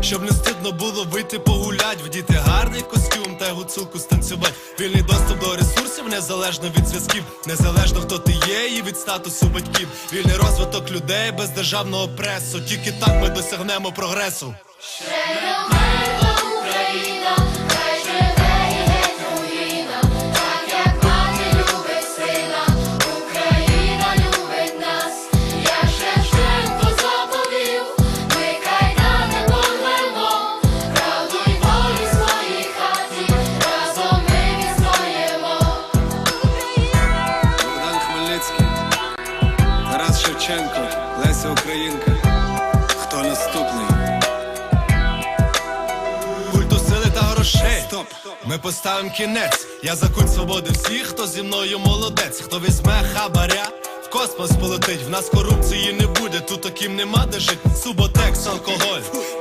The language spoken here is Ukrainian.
щоб не стидно було вийти погулять, вдіти гарний костюм та гуцулку станцювать. Вільний доступ до ресурсів незалежно від зв'язків, незалежно хто ти є і від статусу батьків. Вільний розвиток людей без державного пресу. Тільки так ми досягнемо прогресу. Леся Українка. Хто наступний? Культу сили та грошей. Стоп! Ми поставимо кінець. Я за культ свободи всіх, хто зі мною молодець, хто візьме хабаря. В космос полетить, в нас корупції не буде, тут таким нема де жить Суботекс, алкоголь,